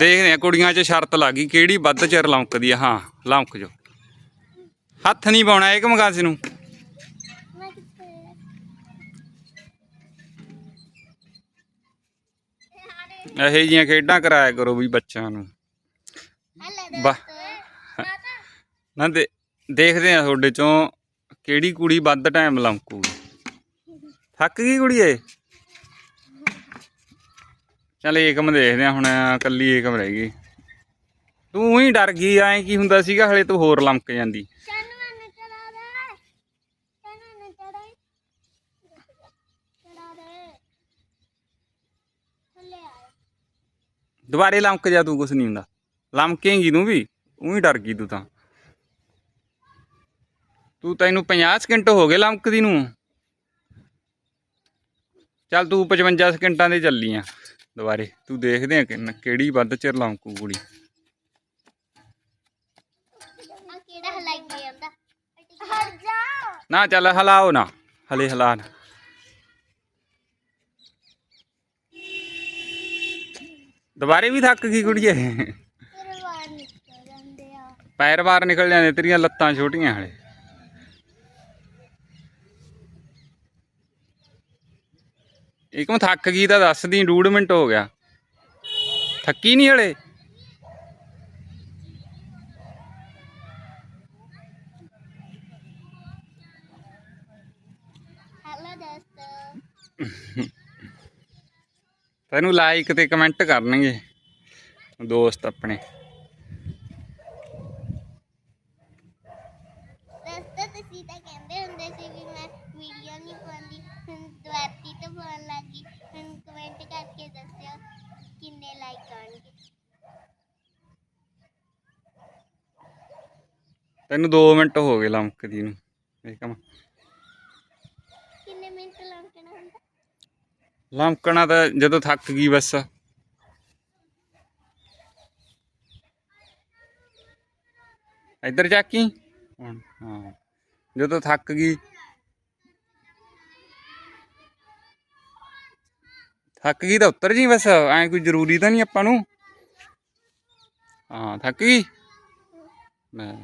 ਦੇਖਦੇ ਆ ਕੁੜੀਆਂ 'ਚ ਸ਼ਰਤ ਲੱਗ ਗਈ ਕਿਹੜੀ ਵੱਧ ਚਿਰ ਲੰਕਦੀ ਆ ਹਾਂ ਲੰਕ ਜੋ। ਹੱਥ ਨਹੀਂ ਪਾਉਣਾ ਇਹ ਕਮਗਾਸ ਨੂੰ। ਇਹੋ ਜਿਹੀਆਂ ਖੇਡਾਂ ਕਰਾਇਆ ਕਰੋ ਵੀ ਬੱਚਿਆਂ ਨੂੰ। ਨਾ ਦੇ ਦੇਖਦੇ ਆ ਤੁਹਾਡੇ ਚੋਂ ਕਿਹੜੀ ਕੁੜੀ ਵੱਧ ਟਾਈਮ ਲੰਕੂਗੀ। ਥੱਕ ਗਈ ਕੁੜੀ ਏ ਚੱਲ ਏਕਮ ਦੇਖਦੇ ਆ ਹੁਣ ਕੱਲੀ ਏਕਮ ਰਹਿ ਗਈ। ਤੂੰ ਹੀ ਡਰ ਗਈ, ਐ ਕੀ ਹੁੰਦਾ ਸੀਗਾ, ਹਲੇ ਤੂੰ ਹੋਰ ਲਮਕ ਜਾਂਦੀ। ਦੁਬਾਰੇ ਲਮਕ ਜਾ, ਤੂੰ ਕੁਛ ਨਹੀਂ ਹੁੰਦਾ। ਲੰਕੇਂਗੀ ਤੂੰ ਵੀ ਉਹੀ ਡਰ ਗਈ ਤੂੰ ਤਾਂ। ਤੂੰ ਤੈਨੂੰ 50 ਸਕਿੰਟ ਹੋ ਗਏ ਲਮਕਦੀ ਨੂੰ। ਚੱਲ ਤੂੰ 55 ਸਕਿੰਟਾਂ ਦੇ ਚੱਲੀ ਆ। ਦੁਬਾਰੇ। ਤੂੰ ਦੇਖਦੇ ਆ ਕਿ ਕਿਹੜੀ ਵੱਧ ਚਿਰ ਲੰਕੂ ਕੁੜੀ ਆ ਕਿਹੜਾ ਹਲਾਈ ਜਾਂਦਾ? ਹਟ ਜਾ। ਨਾ ਚੱਲ ਹਲਾਓ ਨਾ। ਹਲੇ ਹਲਾ ਨਾ। ਦੁਬਾਰੇ ਵੀ ਥੱਕ ਗਈ ਕੁੜੀਏ। ਤੇਰੇ ਵਾਰ ਨਿਕਲ ਜਾਂਦੇ ਆ। ਪੈਰ ਬਾਹਰ ਨਿਕਲ ਜਾਂਦੇ ਤੇਰੀਆਂ ਲੱਤਾਂ ਛੋਟੀਆਂ ਹਲੇ। ਇੱਕਮ ਥੱਕ ਗਈ ਤਾਂ ਦੱਸ ਦੀ ਡੂਢ ਮਿੰਟ ਹੋ ਗਿਆ। ਥੱਕੀ ਨਹੀਂ ਹਲੇ? ਹੈਲੋ ਦੋਸਤੋ ਤੈਨੂੰ ਲਾਈਕ ਤੇ ਕਮੈਂਟ ਕਰਨਗੇ ਦੋਸਤ ਆਪਣੇ। ਦੋਸਤੋ ਤੁਸੀਂ ਤਾਂ ਕਹਿੰਦੇ ਹੁੰਦੇ ਸੀ ਵੀ ਮੈਂ ਵੀਡੀਓ ਨਹੀਂ ਪਾਉਂਦੀ ਹੁਣ ਦੁਆਤੀ ਤੋਂ ਪਾਉਣ ਲੱਗੀ ਹੁਣ ਕਮੈਂਟ ਕਰਕੇ ਦੱਸਿਓ ਕਿੰਨੇ ਲਾਈਕ ਆਉਣਗੇ ਤੈਨੂੰ 2 ਮਿੰਟ ਹੋ ਗਏ ਲੰਕਦੀ ਨੂੰ। ਇੱਕਮ ਕਿੰਨੇ ਮਿੰਟ ਲੰਕਣਾ ਹੁੰਦਾ? ਲੰਕਣਾ ਤਾਂ ਜਦੋਂ ਥੱਕ ਗਈ ਬਸ। ਇੱਧਰ ਚੱਕੀ। ਹੁਣ ਹਾਂ। ਜਦੋਂ ਥੱਕ ਗਈ। ਥੱਕ ਗਈ ਤਾਂ ਉੱਤਰ ਜੀ ਬਸ। ਐ ਕੋਈ ਜ਼ਰੂਰੀ ਤਾਂ ਨਹੀਂ ਆਪਾਂ ਨੂੰ। ਹਾਂ ਥੱਕ ਗਈ? ਮੈਂ